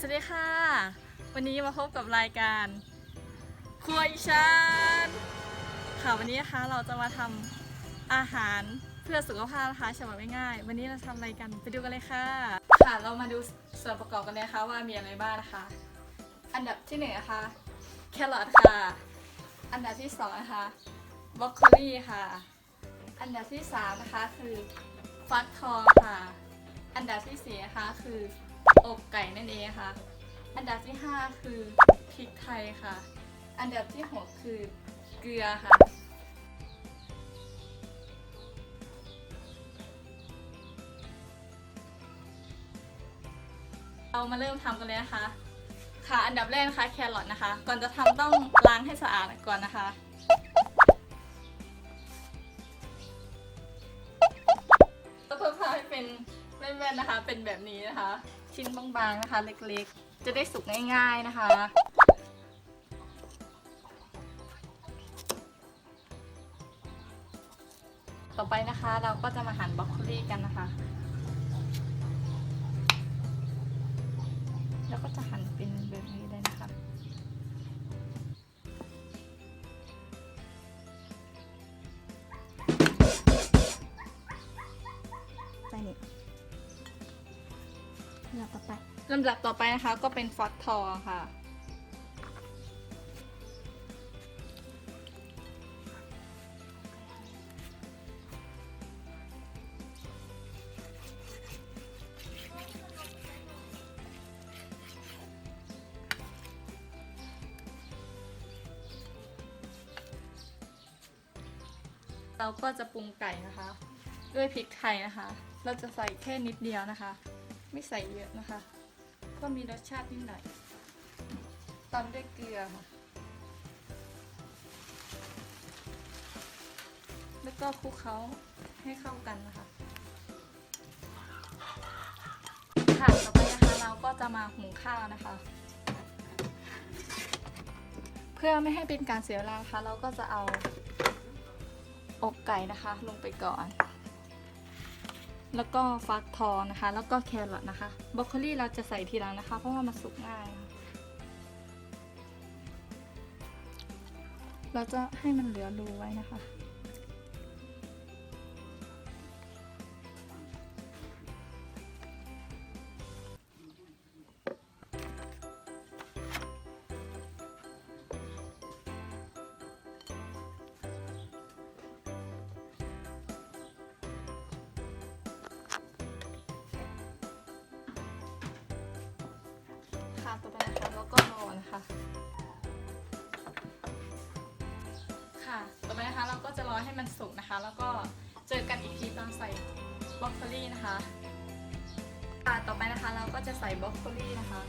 สวัสดีค่ะ วันนี้มาพบกับรายการครัวอีชานค่ะวันนี้นะคะเราจะมาทำอาหารเพื่อสุขภาพนะคะฉบับง่ายๆวันนี้เราทำอะไรกันไปดูกันเลยค่ะ ค่ะเรามาดูส่วนประกอบกันเลยนะคะว่ามีอะไรบ้างนะคะ อันดับที่หนึ่งนะคะแครอทค่ะ อันดับที่สองนะคะบรอกโคลีค่ะ อันดับที่สามนะคะคือฟักทองค่ะ อันดับที่สี่นะคะคือ อกไก่นั่นเองค่ะ อันดับที่ห้าคือพริกไทยค่ะ อันดับที่หกคือเกลือค่ะ เรามาเริ่มทำกันเลยนะคะ ค่ะอันดับแรกนะคะแครอทนะคะ ก่อนจะทำต้องล้างให้สะอาดก่อนนะคะ็เพิ่มภาพให้เป็นแว่นๆนะคะ เป็นแบบนี้นะคะ ชิ้นบางๆนะคะ เล็กๆ จะได้สุกง่าย ๆนะคะ ต่อไปนะคะเราก็จะมาหั่นบรอกโคลีกันนะคะ แล้วก็จะหั่นเป็นแบบนี้เลยนะคะ ลำดับต่อไปลำดับต่อไปนะคะก็เป็นฟักทองค่ะ เราก็จะปรุงไก่นะคะ ด้วยพริกไทยนะคะ เราจะใส่แค่นิดเดียวนะคะ ไม่ใส่เยอะนะคะ ก็มีรสชาตินิดหน่อยตามด้วยเกลือค่ะ แล้วก็คลุกเคล้าให้เข้ากันนะคะ ค่ะต่อไปนะคะเราก็จะมาหุงข้าวนะคะ เพื่อไม่ให้เป็นการเสียเวลานะคะ เราก็จะเอาอกไก่นะคะ ลงไปก่อน แล้วก็ฟักทองนะคะ แล้วก็แครอทนะคะบรอกโคลีเราจะใส่ทีหลังนะคะ เพราะว่ามันสุกง่าย เราจะให้มันเหลือรูไว้นะคะ คะค่ะ ต่อไปนะคะเราก็จะรอให้มันสุกนะคะ แล้วก็เจอกันอีกทีตอนใส่บ็อกโคลี่นะคะ ค่ะ ต่อไปนะคะเราก็จะใส่บ็อกโคลี่นะคะ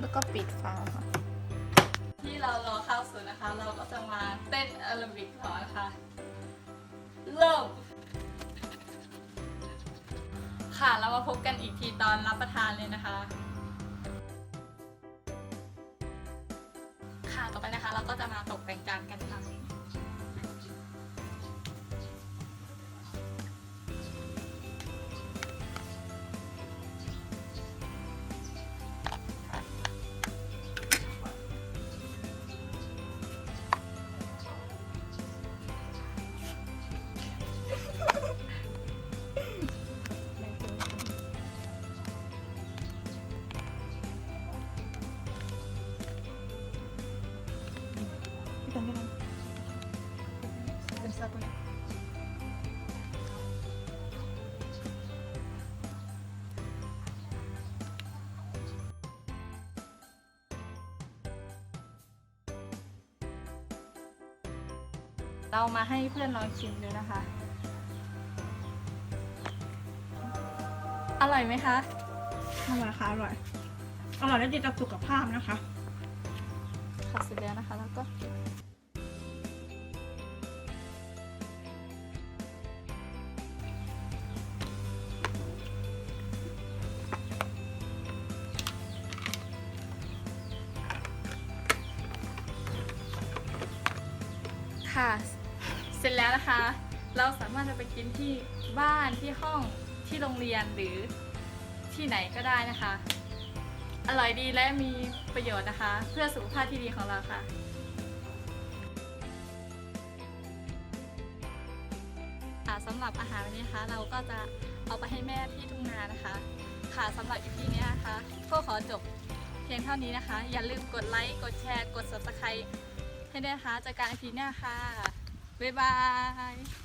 แล้วก็ปิดฝาค่ะ ที่เรารอข้าวสุกนะคะ เราก็จะมาเต้นแอโรบิกต่อนะคะเริ่มค่ะเรามาพบกันอีกทีตอนรับประทานเลยนะคะ ค่ะต่อไปนะคะ เราก็จะมาตกแต่งจานกันค่ะ เรามาให้เพื่อนลองชิมดูนะคะ อร่อยไหมคะ อร่อยค่ะอร่อย อร่อยและดีต่อสุขภาพนะคะค่ะเสร็จแล้วนะคะ แล้วก็ค่ะ สร็จแล้วนะคะ เราสามารถจะไปกินที่บ้านที่ห้องที่โรงเรียนหรือที่ไหนก็ได้นะคะ อร่อยดีและมีประโยชน์นะคะ เพื่อสุขภาพที่ดีของเราค่ะค่ะสำหรับอาหารวันนี้นะคะ เราก็จะเอาไปให้แม่ที่ทุ่งนานะคะ ค่ะสำหรับ EP นี้นะคะก็ขอจบเพียงเท่านี้นะคะ อย่าลืมกดไลค์ กดแชร์ กด subscribe ให้ด้วยนะคะจอกัน EP หน้าค่ะ บ๊ายบาย